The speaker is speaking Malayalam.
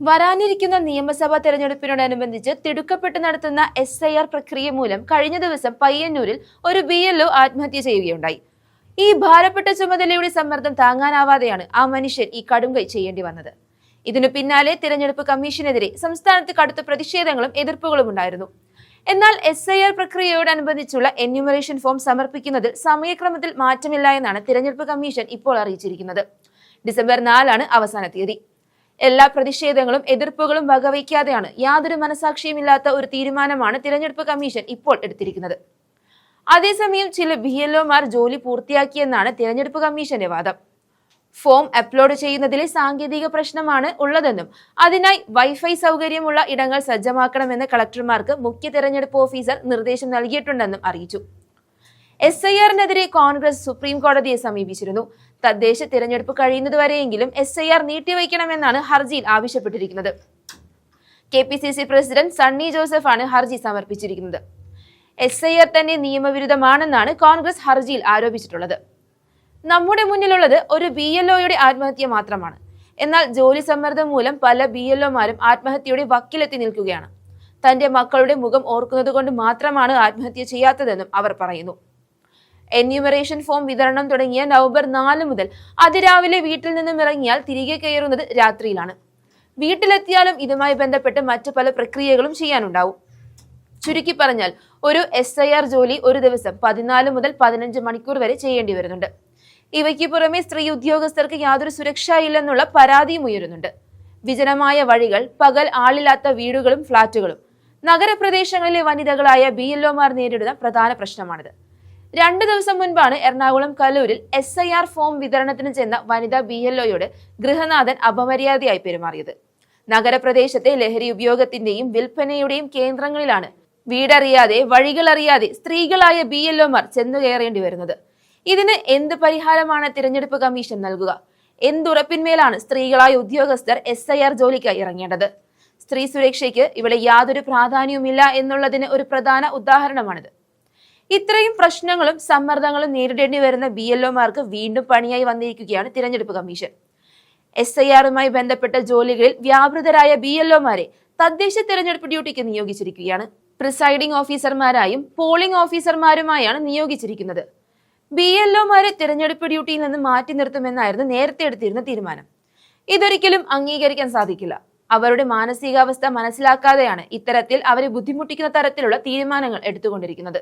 വരാനിരിക്കുന്ന നിയമസഭാ തെരഞ്ഞെടുപ്പിനോടനുബന്ധിച്ച് തിടുക്കപ്പെട്ട് നടത്തുന്ന എസ് ഐ ആർ പ്രക്രിയ മൂലം കഴിഞ്ഞ ദിവസം പയ്യന്നൂരിൽ ഒരു ബി എൽ ഒ ആത്മഹത്യ ചെയ്യുകയുണ്ടായി. ഈ ഭാരപ്പെട്ട ചുമതലയുടെ സമ്മർദ്ദം താങ്ങാനാവാതെയാണ് ആ മനുഷ്യൻ ഈ കടും കൈ ചെയ്യേണ്ടി വന്നത്. ഇതിനു പിന്നാലെ തിരഞ്ഞെടുപ്പ് കമ്മീഷനെതിരെ സംസ്ഥാനത്ത് കടുത്ത പ്രതിഷേധങ്ങളും എതിർപ്പുകളും ഉണ്ടായിരുന്നു. എന്നാൽ എസ് ഐ ആർ പ്രക്രിയയോടനുബന്ധിച്ചുള്ള എന്യൂമറേഷൻ ഫോം സമർപ്പിക്കുന്നതിൽ സമയക്രമത്തിൽ മാറ്റമില്ല എന്നാണ് തിരഞ്ഞെടുപ്പ് കമ്മീഷൻ ഇപ്പോൾ അറിയിച്ചിരിക്കുന്നത്. ഡിസംബർ നാലാണ് അവസാന തീയതി. എല്ലാ പ്രതിഷേധങ്ങളും എതിർപ്പുകളും വകവയ്ക്കാതെയാണ് യാതൊരു മനസാക്ഷിയുമില്ലാത്ത ഒരു തീരുമാനമാണ് തിരഞ്ഞെടുപ്പ് കമ്മീഷൻ ഇപ്പോൾ എടുത്തിരിക്കുന്നത്. അതേസമയം ചില ബി എൽ ഒമാർ ജോലി പൂർത്തിയാക്കിയെന്നാണ് തിരഞ്ഞെടുപ്പ് കമ്മീഷന്റെ വാദം. ഫോം അപ്ലോഡ് ചെയ്യുന്നതിലെ സാങ്കേതിക പ്രശ്നമാണ് ഉള്ളതെന്നും അതിനായി വൈഫൈ സൗകര്യമുള്ള ഇടങ്ങൾ സജ്ജമാക്കണമെന്ന് കളക്ടർമാർക്ക് മുഖ്യ തിരഞ്ഞെടുപ്പ് ഓഫീസർ നിർദ്ദേശം നൽകിയിട്ടുണ്ടെന്നും അറിയിച്ചു. എസ് ഐ ആറിനെതിരെ കോൺഗ്രസ് സുപ്രീം കോടതിയെ സമീപിച്ചിരുന്നു. തദ്ദേശ തിരഞ്ഞെടുപ്പ് കഴിയുന്നതുവരെയെങ്കിലും എസ് ഐ ആർ നീട്ടിവയ്ക്കണമെന്നാണ് ഹർജിയിൽ ആവശ്യപ്പെട്ടിരിക്കുന്നത്. K P C C president Sunny ജോസഫാണ് ഹർജി സമർപ്പിച്ചിരിക്കുന്നത്. എസ് ഐ ആർ തന്നെ നിയമവിരുദ്ധമാണെന്നാണ് കോൺഗ്രസ് ഹർജിയിൽ ആരോപിച്ചിട്ടുള്ളത്. നമ്മുടെ മുന്നിലുള്ളത് ഒരു ബി എൽ ഒയുടെ ആത്മഹത്യ മാത്രമാണ്. എന്നാൽ ജോലി സമ്മർദ്ദം മൂലം പല ബി എൽ ഒമാരും ആത്മഹത്യയുടെ വക്കിലെത്തി നിൽക്കുകയാണ്. തന്റെ മക്കളുടെ മുഖം ഓർക്കുന്നത് കൊണ്ട് മാത്രമാണ് ആത്മഹത്യ ചെയ്യാത്തതെന്നും അവർ പറയുന്നു. എന്യൂമറേഷൻ ഫോം വിതരണം തുടങ്ങിയ നവംബർ നാല് മുതൽ അതിരാവിലെ വീട്ടിൽ നിന്നും ഇറങ്ങിയാൽ തിരികെ കയറുന്നത് രാത്രിയിലാണ്. വീട്ടിലെത്തിയാലും ഇതുമായി ബന്ധപ്പെട്ട് മറ്റു പല പ്രക്രിയകളും ചെയ്യാനുണ്ടാവും. ചുരുക്കി പറഞ്ഞാൽ ഒരു എസ് ഐ ആർ ജോലി ഒരു ദിവസം പതിനാല് മുതൽ പതിനഞ്ച് മണിക്കൂർ വരെ ചെയ്യേണ്ടി വരുന്നുണ്ട്. ഇവയ്ക്ക് പുറമെ സ്ത്രീ ഉദ്യോഗസ്ഥർക്ക് യാതൊരു സുരക്ഷയില്ലെന്നുള്ള പരാതിയും ഉയരുന്നുണ്ട്. വിജനമായ വഴികൾ പകൽ ആളില്ലാത്ത വീടുകളും ഫ്ളാറ്റുകളും നഗരപ്രദേശങ്ങളിലെ വനിതകളായ ബി എൽഒമാർ നേരിടുന്ന പ്രധാന പ്രശ്നമാണിത്. രണ്ടു ദിവസം മുൻപാണ് എറണാകുളം കലൂരിൽ എസ് ഐ ആർ ഫോം വിതരണത്തിന് ചെന്ന വനിതാ ബി എൽ ഒയോട് ഗൃഹനാഥൻ അപമര്യാദയായി പെരുമാറിയത്. നഗരപ്രദേശത്തെ ലഹരി ഉപയോഗത്തിന്റെയും വിൽപ്പനയുടെയും കേന്ദ്രങ്ങളിലാണ് വീടറിയാതെ വഴികളറിയാതെ സ്ത്രീകളായ ബി എൽ ഒമാർ ചെന്നു കയറേണ്ടി വരുന്നത്. ഇതിന് എന്ത് പരിഹാരമാണ് തിരഞ്ഞെടുപ്പ് കമ്മീഷൻ നൽകുക? എന്തുറപ്പിന്മേലാണ് സ്ത്രീകളായ ഉദ്യോഗസ്ഥർ എസ് ഐ ആർ ജോലിക്കായി ഇറങ്ങേണ്ടത്? സ്ത്രീ സുരക്ഷയ്ക്ക് ഇവിടെ യാതൊരു പ്രാധാന്യവുമില്ല എന്നുള്ളതിന് ഒരു പ്രധാന ഉദാഹരണമാണിത്. ഇത്രയും പ്രശ്നങ്ങളും സമ്മർദ്ദങ്ങളും നേരിടേണ്ടി വരുന്ന ബി എൽ ഒമാർക്ക് വീണ്ടും പണിയായി വന്നിരിക്കുകയാണ് തിരഞ്ഞെടുപ്പ് കമ്മീഷൻ. എസ് ഐ ആറുമായി ബന്ധപ്പെട്ട ജോലികളിൽ വ്യാപൃതരായ ബി എൽ ഒമാരെ തദ്ദേശ തിരഞ്ഞെടുപ്പ് ഡ്യൂട്ടിക്ക് നിയോഗിച്ചിരിക്കുകയാണ്. പ്രിസൈഡിംഗ് ഓഫീസർമാരായും പോളിംഗ് ഓഫീസർമാരുമായാണ് നിയോഗിച്ചിരിക്കുന്നത്. ബി എൽ ഒമാരെ തിരഞ്ഞെടുപ്പ് ഡ്യൂട്ടിയിൽ നിന്ന് മാറ്റി നിർത്തുമെന്നായിരുന്നു നേരത്തെ എടുത്തിരുന്ന തീരുമാനം. ഇതൊരിക്കലും അംഗീകരിക്കാൻ സാധിക്കില്ല. അവരുടെ മാനസികാവസ്ഥ മനസ്സിലാക്കാതെയാണ് ഇത്തരത്തിൽ അവരെ ബുദ്ധിമുട്ടിക്കുന്ന തരത്തിലുള്ള തീരുമാനങ്ങൾ എടുത്തുകൊണ്ടിരിക്കുന്നത്.